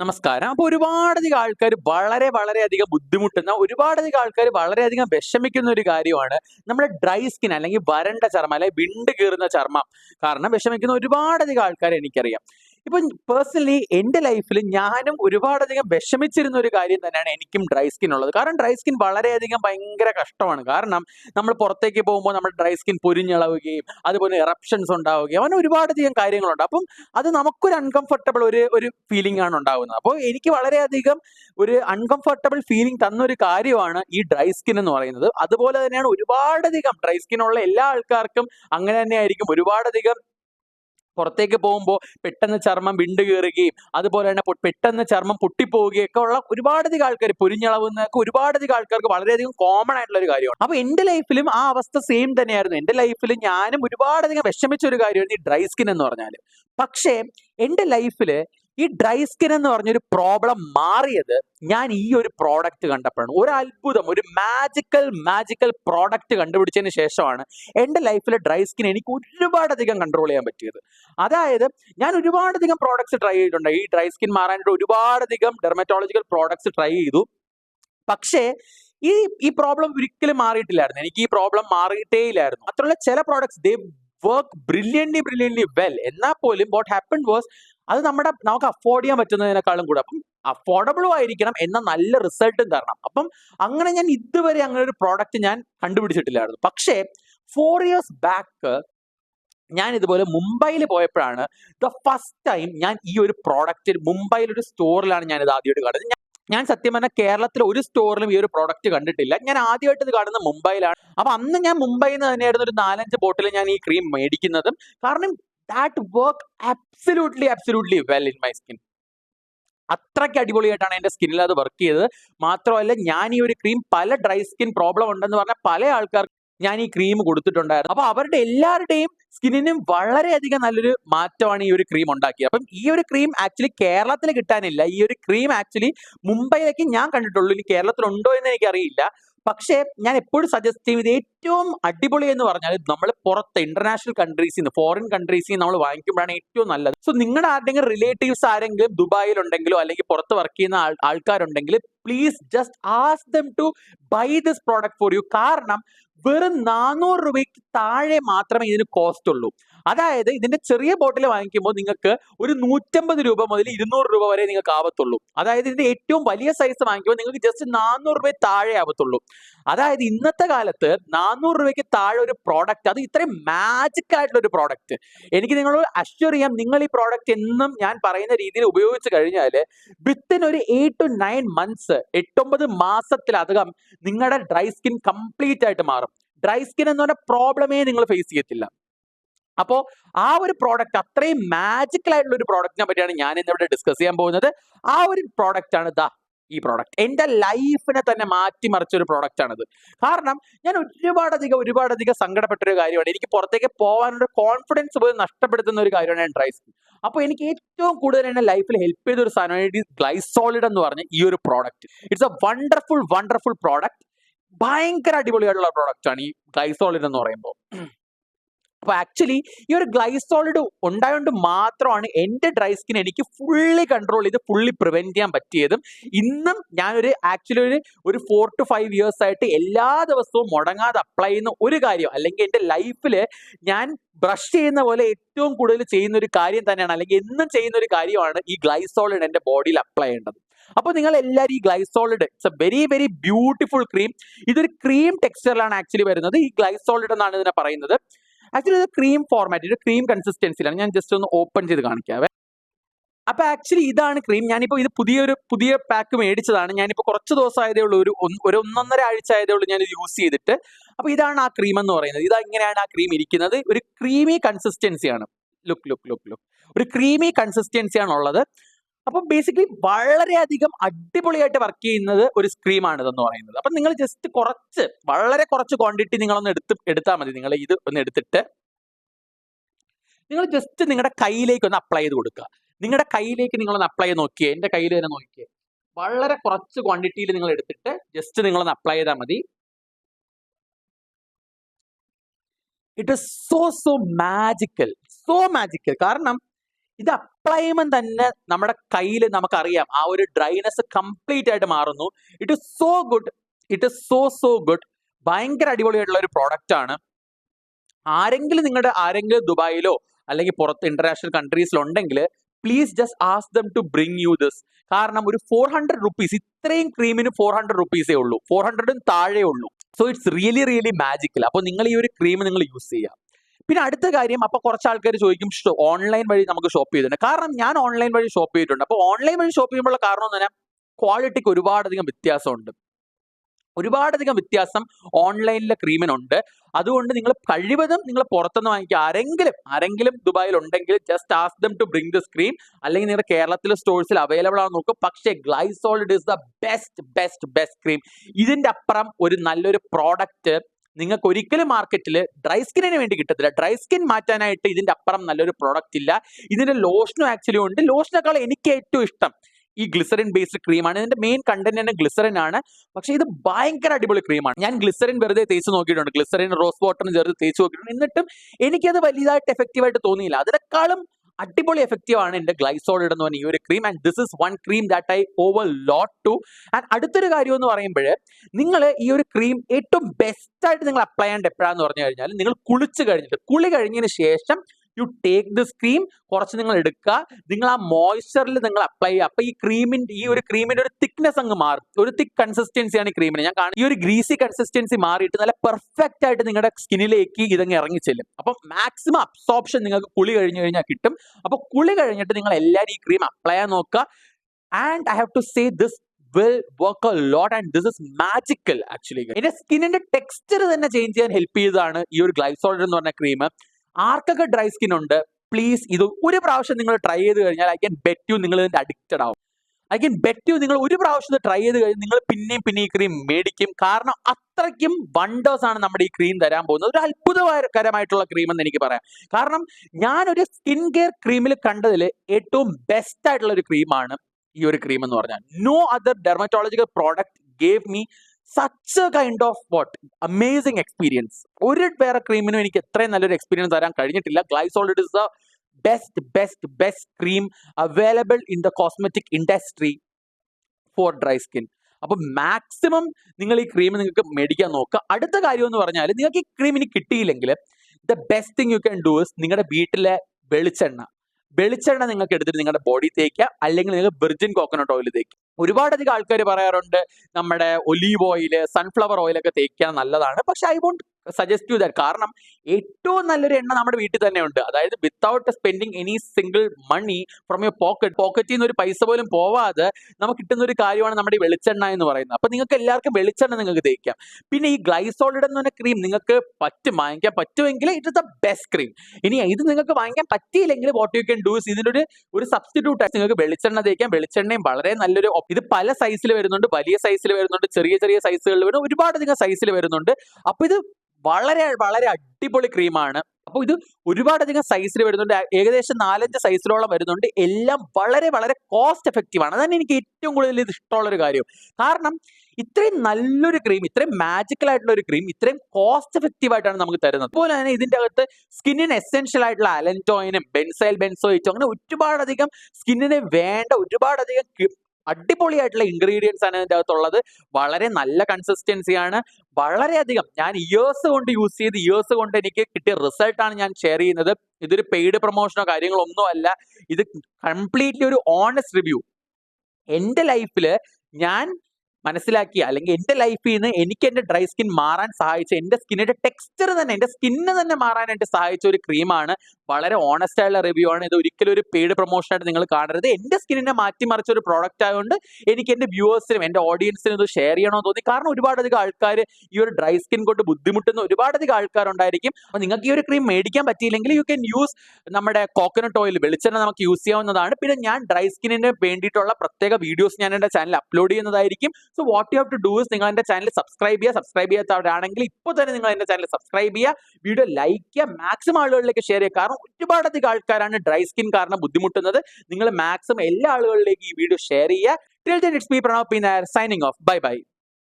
നമസ്കാരം. അപ്പൊ ഒരുപാടധികം ആൾക്കാർ വളരെ വളരെയധികം ബുദ്ധിമുട്ടുന്ന ഒരുപാടധികം ആൾക്കാർ വളരെയധികം വിഷമിക്കുന്ന ഒരു കാര്യമാണ് നമ്മുടെ ഡ്രൈ സ്കിൻ അല്ലെങ്കിൽ വരണ്ട ചർമ്മം അല്ലെങ്കിൽ വിണ്ട് കീറുന്ന ചർമ്മം. കാരണം വിഷമിക്കുന്ന ഒരുപാടധികം ആൾക്കാരെ എനിക്കറിയാം. ഇപ്പൊ പേഴ്സണലി എന്റെ ലൈഫിൽ ഞാനും ഒരുപാടധികം വിഷമിച്ചിരുന്ന ഒരു കാര്യം തന്നെയാണ് എനിക്കും ഡ്രൈ സ്കിൻ ഉള്ളത്. കാരണം ഡ്രൈ സ്കിൻ വളരെയധികം ഭയങ്കര കഷ്ടമാണ്. കാരണം നമ്മൾ പുറത്തേക്ക് പോകുമ്പോൾ നമ്മൾ ഡ്രൈ സ്കിൻ പൊരിഞ്ഞളവുകയും അതുപോലെ എറപ്ഷൻസ് ഉണ്ടാവുകയും അങ്ങനെ ഒരുപാടധികം കാര്യങ്ങളുണ്ട്. അപ്പം അത് നമുക്കൊരു അൺകംഫർട്ടബിൾ ഒരു ഒരു ഫീലിംഗ് ആണ് ഉണ്ടാകുന്നത് അപ്പോൾ എനിക്ക് വളരെയധികം ഒരു അൺകംഫർട്ടബിൾ ഫീലിംഗ് തന്നൊരു കാര്യമാണ് ഈ ഡ്രൈ സ്കിൻ എന്ന് പറയുന്നത്. അതുപോലെ തന്നെയാണ് ഒരുപാടധികം ഡ്രൈ സ്കിൻ ഉള്ള എല്ലാ ആൾക്കാർക്കും അങ്ങനെ തന്നെയായിരിക്കും. ഒരുപാടധികം പുറത്തേക്ക് പോകുമ്പോൾ പെട്ടെന്ന് ചർമ്മം വിണ്ടു കയറുകയും അതുപോലെ തന്നെ പെട്ടെന്ന് ചർമ്മം പൊട്ടിപ്പോവുകയും ഒക്കെ ഉള്ള ഒരുപാടധികം ആൾക്കാർ പൊരിഞ്ഞളവുന്നൊക്കെ ഒരുപാടധികം ആൾക്കാർക്ക് വളരെയധികം കോമൺ ആയിട്ടുള്ള ഒരു കാര്യമാണ്. അപ്പൊ എന്റെ ലൈഫിലും ആ അവസ്ഥ സെയിം തന്നെയായിരുന്നു. എന്റെ ലൈഫിൽ ഞാനും ഒരുപാടധികം വിഷമിച്ച ഒരു കാര്യമായിരുന്നു ഈ ഡ്രൈ സ്കിൻ എന്ന് പറഞ്ഞാൽ പക്ഷേ എന്റെ ലൈഫിൽ ഈ ഡ്രൈ സ്കിൻ എന്ന് പറഞ്ഞൊരു പ്രോബ്ലം മാറിയത് ഞാൻ ഈ ഒരു പ്രോഡക്റ്റ് കണ്ടപ്പോഴാണ്. ഒരു അത്ഭുതം ഒരു മാജിക്കൽ മാജിക്കൽ പ്രോഡക്റ്റ് കണ്ടുപിടിച്ചതിന് ശേഷമാണ് എന്റെ ലൈഫിലെ ഡ്രൈ സ്കിൻ എനിക്ക് ഒരുപാടധികം കൺട്രോൾ ചെയ്യാൻ പറ്റിയത്. അതായത് ഞാൻ ഒരുപാടധികം പ്രോഡക്ട്സ് ട്രൈ ചെയ്തിട്ടുണ്ട്. ഈ ഡ്രൈ സ്കിൻ മാറാനായിട്ട് ഒരുപാടധികം ഡെർമറ്റോളജിക്കൽ പ്രോഡക്ട്സ് ട്രൈ ചെയ്തു. പക്ഷേ ഈ ഈ പ്രോബ്ലം ഒരിക്കലും മാറിയിട്ടില്ലായിരുന്നു. എനിക്ക് ഈ പ്രോബ്ലം മാറിയിട്ടേ ഇല്ലായിരുന്നു മാത്രമല്ല ചില products they work brilliantly brilliantly well എന്നാൽ പോലും വാട്ട് ഹാപ്പൺ വാസ് അത് നമ്മുടെ നമുക്ക് അഫോർഡ് ചെയ്യാൻ പറ്റുന്നതിനേക്കാളും കൂടെ. അപ്പം അഫോർഡബിളും ആയിരിക്കണം എന്ന നല്ല റിസൾട്ടും തരണം. അപ്പം അങ്ങനെ ഞാൻ ഇതുവരെ അങ്ങനെ ഒരു പ്രോഡക്റ്റ് ഞാൻ കണ്ടുപിടിച്ചിട്ടില്ലായിരുന്നു. പക്ഷേ ഫോർ ഇയേഴ്സ് ബാക്ക് ഞാൻ ഇതുപോലെ മുംബൈയിൽ പോയപ്പോഴാണ് ദ ഫസ്റ്റ് ടൈം ഞാൻ ഈ ഒരു പ്രോഡക്റ്റ് മുംബൈയിൽ ഒരു സ്റ്റോറിലാണ് ഞാൻ ഇത് ആദ്യമായിട്ട് ഞാൻ- ഞാൻ സത്യം പറഞ്ഞാൽ കേരളത്തിലെ ഒരു സ്റ്റോറിലും ഈ ഒരു പ്രോഡക്റ്റ് കണ്ടിട്ടില്ല. ഞാൻ ആദ്യമായിട്ട് ഇത് കാണുന്നത് മുംബൈയിലാണ്. അപ്പൊ അന്ന് ഞാൻ മുംബൈയിൽ നിന്ന് തന്നെയായിരുന്നു ഒരു നാലഞ്ച് ബോട്ടിൽ ഞാൻ ഈ ക്രീം മേടിക്കുന്നതും. കാരണം that work absolutely absolutely well in my skin അത്രയ്ക്ക് അടിപൊളിയായിട്ടാണ് എന്റെ സ്കിന്നിൽ അത് വർക്ക് ചെയ്തത്. മാത്രമല്ല ഞാൻ ഈ ഒരു ക്രീം പല ഡ്രൈ സ്കിൻ പ്രോബ്ലം ഉണ്ടെന്ന് പറഞ്ഞ പല ആൾക്കാർക്ക് ഞാൻ ഈ ക്രീം കൊടുത്തിട്ടുണ്ടായിരുന്നു. അപ്പൊ അവരുടെ എല്ലാവരുടെയും സ്കിന്നിനും വളരെയധികം നല്ലൊരു മാറ്റമാണ് ഈ ഒരു ക്രീം ഉണ്ടാക്കിയത്. അപ്പം ഈ ഒരു ക്രീം ആക്ച്വലി കേരളത്തിൽ കിട്ടാനില്ല. ഈ ഒരു ക്രീം ആക്ച്വലി മുംബൈയിലേക്ക് ഞാൻ കണ്ടിട്ടുള്ളൂ. ഇനി കേരളത്തിലുണ്ടോ എന്ന് എനിക്കറിയില്ല. പക്ഷേ ഞാൻ എപ്പോഴും സജസ്റ്റ് ചെയ്യും ഇത് ഏറ്റവും അടിപൊളി എന്ന് പറഞ്ഞാൽ നമ്മൾ പുറത്ത് ഇന്റർനാഷണൽ കൺട്രീസിൽ നിന്ന് ഫോറിൻ കൺട്രീസിൽ നിന്ന് നമ്മൾ വാങ്ങിക്കുമ്പോഴാണ് ഏറ്റവും നല്ലത്. സോ നിങ്ങളുടെ ആരുടെങ്കിലും റിലേറ്റീവ്സ് ആരെങ്കിലും ദുബായിൽ ഉണ്ടെങ്കിലോ അല്ലെങ്കിൽ പുറത്ത് വർക്ക് ചെയ്യുന്ന ആൾ- ആൾക്കാരുണ്ടെങ്കിൽ please just ask them to buy this product for you കാരണം വെറും നാനൂറ് രൂപയ്ക്ക് താഴെ മാത്രമേ ഇതിന് കോസ്റ്റ് ഉള്ളൂ. അതായത് ഇതിന്റെ ചെറിയ ബോട്ടിൽ വാങ്ങിക്കുമ്പോൾ നിങ്ങൾക്ക് ഒരു നൂറ്റമ്പത് രൂപ മുതൽ ഇരുന്നൂറ് രൂപ വരെ നിങ്ങൾക്ക് ആവത്തുള്ളൂ. അതായത് ഇതിന്റെ ഏറ്റവും വലിയ സൈസ് വാങ്ങിക്കുമ്പോൾ നിങ്ങൾക്ക് ജസ്റ്റ് നാനൂറ് രൂപ താഴെ ആവത്തുള്ളൂ. അതായത് ഇന്നത്തെ കാലത്ത് നാനൂറ് രൂപയ്ക്ക് താഴെ ഒരു പ്രോഡക്റ്റ് അത് ഇത്രയും മാജിക് ആയിട്ടുള്ള ഒരു പ്രോഡക്റ്റ് എനിക്ക് നിങ്ങളോട് അഷ്വർ ചെയ്യാം നിങ്ങൾ ഈ പ്രോഡക്റ്റ് എന്നും ഞാൻ പറയുന്ന രീതിയിൽ ഉപയോഗിച്ച് കഴിഞ്ഞാൽ വിത്തിൻ ഒരു എയ്റ്റ് ടു നയൻ മന്ത്സ് എട്ടൊമ്പത് മാസത്തിലധികം നിങ്ങളുടെ ഡ്രൈ സ്കിൻ കംപ്ലീറ്റ് ആയിട്ട് മാറും. ഡ്രൈ സ്കിൻ എന്ന് പറഞ്ഞ പ്രോബ്ലമേ നിങ്ങൾ ഫേസ് ചെയ്യത്തില്ല. അപ്പോൾ ആ ഒരു പ്രോഡക്റ്റ് അത്രയും മാജിക്കൽ ആയിട്ടുള്ള ഒരു പ്രോഡക്റ്റിനെ പറ്റിയാണ് ഞാൻ ഇന്നിവിടെ ഡിസ്കസ് ചെയ്യാൻ പോകുന്നത്. ആ ഒരു പ്രോഡക്റ്റ് ആണ് ദാ ഈ പ്രോഡക്റ്റ് എന്റെ ലൈഫിനെ തന്നെ മാറ്റിമറിച്ച ഒരു പ്രോഡക്റ്റ് ആണിത്. കാരണം ഞാൻ ഒരുപാടധികം ഒരുപാടധികം സങ്കടപ്പെട്ട ഒരു കാര്യമാണ്. എനിക്ക് പുറത്തേക്ക് പോകാനുള്ള കോൺഫിഡൻസ് പോലും നഷ്ടപ്പെടുത്തുന്ന ഒരു കാര്യമാണ് ഞാൻ ഡ്രൈ സ്കിൻ അപ്പോൾ എനിക്ക് ഏറ്റവും കൂടുതൽ എന്നെ ലൈഫിൽ ഹെൽപ്പ് ചെയ്ത ഒരു സാധനമാണ് ഗ്ലൈസോളിഡ് എന്ന് പറഞ്ഞ ഈ ഒരു product it's a wonderful wonderful product ഭയങ്കര അടിപൊളിയായിട്ടുള്ള ആണ് ഈ ഗ്ലൈസോളിഡ് എന്ന് പറയുമ്പോൾ. അപ്പൊ ആക്ച്വലി ഈ ഒരു ഗ്ലൈസോളിഡ് ഉണ്ടായതുകൊണ്ട് മാത്രമാണ് എന്റെ ഡ്രൈ സ്കിൻ എനിക്ക് ഫുള്ളി കൺട്രോൾ ചെയ്ത് ഫുള്ളി പ്രിവെന്റ് ചെയ്യാൻ പറ്റിയതും. ഇന്നും ഞാനൊരു ആക്ച്വലി ഒരു ഒരു ഫോർ ടു ഫൈവ് ഇയേഴ്സ് ആയിട്ട് എല്ലാ ദിവസവും മുടങ്ങാതെ അപ്ലൈ ചെയ്യുന്ന ഒരു കാര്യം അല്ലെങ്കിൽ എന്റെ ലൈഫിൽ ഞാൻ ബ്രഷ് ചെയ്യുന്ന പോലെ ഏറ്റവും കൂടുതൽ ചെയ്യുന്ന ഒരു കാര്യം തന്നെയാണ് അല്ലെങ്കിൽ എന്നും ചെയ്യുന്ന ഒരു കാര്യമാണ് ഈ ഗ്ലൈസോളിഡ് എന്റെ ബോഡിയിൽ അപ്ലൈ ചെയ്യേണ്ടത്. അപ്പോൾ നിങ്ങൾ എല്ലാവരും ഈ Glysolid it's a very very beautiful cream ഇതൊരു ക്രീം ടെക്സ്ചറിലാണ് ആക്ച്വലി വരുന്നത്. ഈ ഗ്ലൈസോളിഡ് എന്നാണ് ഇതിനെ പറയുന്നത്? ആക്ച്വലി ഇത് ക്രീം ഫോർമാറ്റ് ഒരു ക്രീം കൺസിസ്റ്റൻസിയിലാണ് ഞാൻ ജസ്റ്റ് ഒന്ന് ഓപ്പൺ ചെയ്ത് കാണിക്കാവേ. അപ്പൊ ആക്ച്വലി ഇതാണ് ക്രീം ഞാനിപ്പോ ഇത് പുതിയൊരു പുതിയ പാക്ക് മേടിച്ചതാണ്. ഞാനിപ്പോ കുറച്ച് ദിവസം ആയതേ ഉള്ളൂ. ഒരു ഒരു ഒന്നൊന്നര ആഴ്ച ആയതേ ഉള്ളൂ ഞാൻ യൂസ് ചെയ്തിട്ട്. അപ്പൊ ഇതാണ് ആ ക്രീം എന്ന് പറയുന്നത്. ഇതാ ഇങ്ങനെയാണ് ആ ക്രീം ഇരിക്കുന്നത്. ഒരു ക്രീമി കൺസിസ്റ്റൻസിയാണ് ലുക്ക് ലുക്ക് ലുക്ക് ലുക്ക് ഒരു ക്രീമി കൺസിസ്റ്റൻസിയാണ് ഉള്ളത് അപ്പം ബേസിക്കലി വളരെയധികം അടിപൊളിയായിട്ട് വർക്ക് ചെയ്യുന്നത് ഒരു സ്ക്രീമാണ് ഇതെന്ന് പറയുന്നത്. അപ്പം നിങ്ങൾ ജസ്റ്റ് കുറച്ച് വളരെ കുറച്ച് ക്വാണ്ടിറ്റി നിങ്ങളൊന്ന് എടുത്ത് എടുത്താൽ മതി. നിങ്ങൾ ഇത് ഒന്ന് എടുത്തിട്ട് നിങ്ങൾ ജസ്റ്റ് നിങ്ങളുടെ കയ്യിലേക്ക് ഒന്ന് അപ്ലൈ ചെയ്ത് കൊടുക്കുക. നിങ്ങളുടെ കയ്യിലേക്ക് നിങ്ങളൊന്ന് അപ്ലൈ ചെയ്ത് നോക്കിയേ. എന്റെ കയ്യിൽ തന്നെ നോക്കിയേ. വളരെ കുറച്ച് ക്വാണ്ടിറ്റിയിൽ നിങ്ങൾ എടുത്തിട്ട് ജസ്റ്റ് നിങ്ങളൊന്ന് അപ്ലൈ ചെയ്താൽ മതി. It is so so magical so magical കാരണം ഇത് അപ്ലൈമെന്റ് തന്നെ നമ്മുടെ കയ്യിൽ നമുക്കറിയാം. ആ ഒരു ഡ്രൈനെസ് കംപ്ലീറ്റ് ആയിട്ട് മാറുന്നു. It is so good it is so so good ഭയങ്കര അടിപൊളിയായിട്ടുള്ള ഒരു പ്രോഡക്റ്റ് ആണ്. ആരെങ്കിലും നിങ്ങളുടെ ആരെങ്കിലും ദുബായിലോ അല്ലെങ്കിൽ പുറത്ത് international കൺട്രീസിലുണ്ടെങ്കിൽ please just ask them to bring you this കാരണം ഒരു ഫോർ ഹൺഡ്രഡ് റുപ്പീസ് ഇത്രയും ക്രീമിന് ഫോർ ഹൺഡ്രഡ് റുപ്പീസേ ഉള്ളൂ. ഫോർ ഹൺഡ്രഡും താഴെ ഉള്ളൂ. So it's really really magical അപ്പോൾ നിങ്ങൾ ഈ ഒരു ക്രീം നിങ്ങൾ യൂസ് ചെയ്യുക പിന്നെ അടുത്ത കാര്യം അപ്പൊ കുറച്ച് ആൾക്കാർ ചോദിക്കും ഓൺലൈൻ വഴി നമുക്ക് ഷോപ്പ് ചെയ്തിട്ടുണ്ട്. കാരണം ഞാൻ ഓൺലൈൻ വഴി ഷോപ്പ് ചെയ്തിട്ടുണ്ട്. അപ്പോൾ ഓൺലൈൻ വഴി ഷോപ്പ് ചെയ്യുമ്പോഴുള്ള കാരണം എന്ന് പറഞ്ഞാൽ ക്വാളിറ്റിക്ക് ഒരുപാടധികം വ്യത്യാസമുണ്ട്. ഒരുപാടധികം വ്യത്യാസം ഓൺലൈനിലെ ക്രീമിനുണ്ട് അതുകൊണ്ട് നിങ്ങൾ കഴിവതും നിങ്ങൾ പുറത്തുനിന്ന് വാങ്ങിക്കുക. ആരെങ്കിലും ആരെങ്കിലും ദുബായിൽ ഉണ്ടെങ്കിൽ just ask them to bring this cream അല്ലെങ്കിൽ നിങ്ങളുടെ കേരളത്തിലെ സ്റ്റോഴ്സിൽ അവൈലബിൾ ആണെന്ന് നോക്കും. പക്ഷേ Glysol it is the best best best cream ഇതിന്റെ അപ്പുറം ഒരു നല്ലൊരു പ്രോഡക്റ്റ് നിങ്ങൾക്ക് ഒരിക്കലും മാർക്കറ്റിൽ ഡ്രൈ സ്കിന്നിന് വേണ്ടി കിട്ടത്തില്ല. ഡ്രൈ സ്കിൻ മാറ്റാനായിട്ട് ഇതിന്റെ അപ്പുറം നല്ലൊരു പ്രോഡക്റ്റ് ഇല്ല. ഇതിന്റെ ലോഷനും ആക്ച്വലി ഉണ്ട്. ലോഷനേക്കാൾ എനിക്ക് ഏറ്റവും ഇഷ്ടം ഈ ഗ്ലിസറിൻ ബേസ്ഡ് ക്രീമാണ് ഇതിന്റെ മെയിൻ കണ്ടന്റ് തന്നെ ഗ്ലിസറിൻ ആണ്. പക്ഷേ ഇത് ഭയങ്കര അടിപൊളി ക്രീമാണ് ഞാൻ ഗ്ലിസറിൻ വെറുതെ തേച്ച് നോക്കിയിട്ടുണ്ട്. ഗ്ലിസറിൻ റോസ് വാട്ടറിന് ചേർത്ത് തേച്ച് നോക്കിയിട്ടുണ്ട്. എന്നിട്ടും എനിക്കത് വലിയതായിട്ട് എഫക്റ്റീവായിട്ട് തോന്നിയില്ല. അതിനേക്കാളും അടിപൊളി എഫക്റ്റീവ് ആണ് എന്റെ ഗ്ലൈസോൾ ഇടുന്ന പറഞ്ഞ ഈ ഒരു cream and this is one cream that I over lot to and അടുത്തൊരു കാര്യം എന്ന് പറയുമ്പോൾ നിങ്ങൾ ഈ ഒരു ക്രീം ഏറ്റവും ബെസ്റ്റ് ആയിട്ട് നിങ്ങൾ അപ്ലൈ ചെയ്യേണ്ട എപ്പോഴാന്ന് പറഞ്ഞു കഴിഞ്ഞാൽ നിങ്ങൾ കുളിച്ച് കഴിഞ്ഞിട്ട് കുളി കഴിഞ്ഞതിന് ശേഷം യു ടേക്ക് ദിസ് ക്രീം കുറച്ച് നിങ്ങൾ എടുക്കുക. നിങ്ങൾ ആ മോയ്സ്ചറിൽ നിങ്ങൾ അപ്ലൈ ചെയ്യുക. അപ്പൊ ഈ ക്രീമിന്റെ ഈ ഒരു ക്രീമിന്റെ ഒരു തിക്നെസ് അങ്ങ് മാറും. ഒരു തിക് കൺസിസ്റ്റൻസിയാണ് ഈ ക്രീമിന് ഞാൻ കാണും ഈ ഒരു ഗ്രീസി കൺസിസ്റ്റൻസി മാറിയിട്ട് നല്ല പെർഫെക്റ്റ് ആയിട്ട് നിങ്ങളുടെ സ്കിന്നിലേക്ക് ഇതങ്ങ് ഇറങ്ങി ചെല്ലും. അപ്പൊ മാക്സിമം അബ്സോർപ്ഷൻ നിങ്ങൾക്ക് കുളി കഴിഞ്ഞു കഴിഞ്ഞാൽ കിട്ടും. അപ്പൊ കുളി കഴിഞ്ഞിട്ട് നിങ്ങൾ എല്ലാവരും ഈ ക്രീം അപ്ലൈ ചെയ്യാൻ നോക്കുക. And I have to say this will work lot and this is magical actually എന്റെ സ്കിന്നിന്റെ ടെക്സ്ചർ തന്നെ ചേഞ്ച് ചെയ്യാൻ ഹെൽപ്പ് ചെയ്തതാണ് ഈ ഒരു ഗ്ലൈസോൾഡർ എന്ന് പറഞ്ഞ ക്രീം ആർക്കൊക്കെ ഡ്രൈ സ്കിൻ ഉണ്ട് പ്ലീസ് ഇത് ഒരു പ്രാവശ്യം നിങ്ങൾ ട്രൈ ചെയ്ത് കഴിഞ്ഞാൽ ഐ ക്യാൻ ബെറ്റ് യു നിങ്ങൾ ഇതിന്റെ അഡിക്റ്റഡ് ആവും. ഐ ക്യാൻ ബെറ്റ് യു നിങ്ങൾ ഒരു പ്രാവശ്യം ഇത് ട്രൈ ചെയ്ത് കഴിഞ്ഞാൽ നിങ്ങൾ പിന്നെയും പിന്നെ ഈ ക്രീം മേടിക്കും. കാരണം അത്രയ്ക്കും വണ്ടേഴ്സ് ആണ് നമ്മുടെ ഈ ക്രീം തരാൻ പോകുന്നത്. ഒരു അത്ഭുതകരമായിട്ടുള്ള ക്രീം എന്ന് എനിക്ക് പറയാം. കാരണം ഞാൻ ഒരു സ്കിൻ കെയർ ക്രീമിൽ കണ്ടതിൽ ഏറ്റവും ബെസ്റ്റ് ആയിട്ടുള്ള ഒരു ക്രീമാണ് ഈ ഒരു ക്രീം എന്ന് പറഞ്ഞാൽ. No other dermatological product gave me such kind of what amazing experience ഒരു വേറെ ക്രീമിനും എനിക്ക് എത്രയും നല്ലൊരു എക്സ്പീരിയൻസ് തരാൻ കഴിഞ്ഞിട്ടില്ല. Glysol it is the best best best cream available in the cosmetic industry for dry skin അപ്പൊ മാക്സിമം നിങ്ങൾ ഈ ക്രീം നിങ്ങൾക്ക് മേടിക്കാൻ നോക്കുക. അടുത്ത കാര്യം എന്ന് പറഞ്ഞാൽ നിങ്ങൾക്ക് ഈ ക്രീം ഇനി കിട്ടിയില്ലെങ്കിൽ the best thing you can do is നിങ്ങളുടെ വീട്ടിലെ വെളിച്ചെണ്ണ. വെളിച്ചെണ്ണ നിങ്ങൾക്ക് എടുത്തിട്ട് നിങ്ങളുടെ ബോഡി തേക്കുക. അല്ലെങ്കിൽ നിങ്ങൾ വെർജിൻ കോക്കനട്ട് ഓയിൽ തേക്കുക. ഒരുപാടധികം ആൾക്കാർ പറയാറുണ്ട് നമ്മുടെ ഒലീവ് ഓയിൽ സൺഫ്ലവർ ഓയിലൊക്കെ തേക്കാൻ നല്ലതാണ്. പക്ഷെ ഐ വോണ്ട് സജസ്റ്റ് ചെയ്തു കാരണം ഏറ്റവും നല്ലൊരു എണ്ണ നമ്മുടെ വീട്ടിൽ തന്നെ ഉണ്ട്. അതായത് without spending any single money from your pocket പോക്കറ്റിൽ നിന്ന് ഒരു പൈസ പോലും പോവാതെ നമുക്ക് കിട്ടുന്ന ഒരു കാര്യമാണ് നമ്മുടെ ഈ വെളിച്ചെണ്ണ എന്ന് പറയുന്നത്. അപ്പൊ നിങ്ങൾക്ക് എല്ലാവർക്കും വെളിച്ചെണ്ണ നിങ്ങൾക്ക് തേക്കാം. പിന്നെ ഈ ഗ്ലൈസോളിഡ് എന്ന് പറഞ്ഞ ക്രീം നിങ്ങൾക്ക് പറ്റും വാങ്ങിക്കാൻ പറ്റുമെങ്കിൽ it is the best cream ഇനി ഇത് നിങ്ങൾക്ക് വാങ്ങിക്കാൻ പറ്റിയില്ലെങ്കിൽ വാട്ട് യു ക്യാൻ ഡൂസ് ഇതിന്റെ ഒരു ഒരു സബ്സ്റ്റിറ്റ്യൂട്ട് ആയിട്ട് നിങ്ങൾക്ക് വെളിച്ചെണ്ണ തേക്കാം. വെളിച്ചെണ്ണയും വളരെ നല്ലൊരു ഇത് പല സൈസിൽ വരുന്നുണ്ട് വലിയ സൈസിൽ വരുന്നുണ്ട് ചെറിയ ചെറിയ സൈസുകളിൽ വരുന്നു ഒരുപാട് നിങ്ങൾ സൈസിൽ വരുന്നുണ്ട്. അപ്പൊ ഇത് വളരെ വളരെ അടിപൊളി ക്രീമാണ്. അപ്പോൾ ഇത് ഒരുപാടധികം സൈസിൽ വരുന്നുണ്ട്. ഏകദേശം നാലഞ്ച് സൈസിലോളം വരുന്നുണ്ട്. എല്ലാം വളരെ വളരെ കോസ്റ്റ് എഫക്റ്റീവ് ആണ്. അതാണ് എനിക്ക് ഏറ്റവും കൂടുതൽ ഇത് ഇഷ്ടമുള്ള ഒരു കാര്യം. കാരണം ഇത്രയും നല്ലൊരു ക്രീം ഇത്രയും മാജിക്കൽ ആയിട്ടുള്ള ഒരു ക്രീം ഇത്രയും കോസ്റ്റ് എഫക്റ്റീവ് ആയിട്ടാണ് നമുക്ക് തരുന്നത്. അതുപോലെ തന്നെ ഇതിന്റെ അകത്ത് സ്കിന്നിന് എസെൻഷ്യൽ ആയിട്ടുള്ള അലന്റോയിനും ബെൻസൈൽ ബെൻസോയിറ്റും അങ്ങനെ ഒരുപാടധികം സ്കിന്നിന് വേണ്ട ഒരുപാടധികം അടിപൊളിയായിട്ടുള്ള ഇൻഗ്രീഡിയൻസ് ആണ് ഇതിന്റെ അകത്തുള്ളത്. വളരെ നല്ല കൺസിസ്റ്റൻസിയാണ് വളരെയധികം ഞാൻ ഇയേഴ്സ് കൊണ്ട് യൂസ് ചെയ്ത് ഇയേഴ്സ് കൊണ്ട് എനിക്ക് കിട്ടിയ റിസൾട്ടാണ് ഞാൻ ഷെയർ ചെയ്യുന്നത്. ഇതൊരു പെയ്ഡ് പ്രൊമോഷനോ കാര്യങ്ങളോ ഒന്നും അല്ല. ഇത് കംപ്ലീറ്റ്ലി ഒരു ഓണസ്റ്റ് റിവ്യൂ എന്റെ ലൈഫിൽ ഞാൻ മനസ്സിലാക്കിയ അല്ലെങ്കിൽ എന്റെ ലൈഫിൽ നിന്ന് എനിക്ക് എന്റെ ഡ്രൈ സ്കിൻ മാറാൻ സഹായിച്ച എന്റെ സ്കിന്നിന്റെ ടെക്സ്ചർ തന്നെ എന്റെ സ്കിന്ന് തന്നെ മാറാനായിട്ട് സഹായിച്ച ഒരു ക്രീമാണ് വളരെ ഓണസ്റ്റ് ആയിട്ടുള്ള റിവ്യൂ ആണ്. ഇത് ഒരിക്കലും ഒരു പെയ്ഡ് പ്രൊമോഷൻ ആയിട്ട് നിങ്ങൾ കാണരുത്. എന്റെ സ്കിന്നിനെ മാറ്റിമറിച്ച ഒരു പ്രോഡക്റ്റ് ആയതുകൊണ്ട് എനിക്ക് എന്റെ വ്യൂവേഴ്സിനും എന്റെ ഓഡിയൻസിനും ഇത് ഷെയർ ചെയ്യണമെന്ന് തോന്നി. കാരണം ഒരുപാടധികം ആൾക്കാർ ഈ ഒരു ഡ്രൈ സ്കിൻ കൊണ്ട് ബുദ്ധിമുട്ടുന്ന ഒരുപാടധികം ആൾക്കാരുണ്ടായിരിക്കും. അപ്പൊ നിങ്ങൾക്ക് ഈ ഒരു ക്രീം മേടിക്കാൻ പറ്റിയില്ലെങ്കിൽ യു ക്യാൻ യൂസ് നമ്മുടെ കോക്കനട്ട് ഓയിൽ വെളിച്ചെണ്ണ നമുക്ക് യൂസ് ചെയ്യാവുന്നതാണ്. പിന്നെ ഞാൻ ഡ്രൈ സ്കിന്നിന് വേണ്ടിയിട്ടുള്ള പ്രത്യേക വീഡിയോസ് ഞാൻ എന്റെ ചാനൽ അപ്ലോഡ് ചെയ്യുന്നതായിരിക്കും. So what you have to do is നിങ്ങൾ എന്റെ ചാനൽ സബ്സ്ക്രൈബ് ചെയ്യുക. സബ്സ്ക്രൈബ് ചെയ്യാത്തവരാണെങ്കിൽ ഇപ്പോൾ തന്നെ നിങ്ങൾ എന്റെ ചാനൽ സബ്സ്ക്രൈബ് ചെയ്യുക. വീഡിയോ ലൈക്ക് ചെയ്യുക. മാക്സിമം ആളുകളിലേക്ക് ഷെയർ ചെയ്യുക. കാരണം ഒരുപാടധികം ആൾക്കാരാണ് ഡ്രൈ സ്കിൻ കാരണം ബുദ്ധിമുട്ടുന്നത്. നിങ്ങൾ മാക്സിമം എല്ലാ ആളുകളിലേക്ക് ഈ വീഡിയോ ഷെയർ ചെയ്യുക. Till then it's me Pranav P Nair signing off bye bye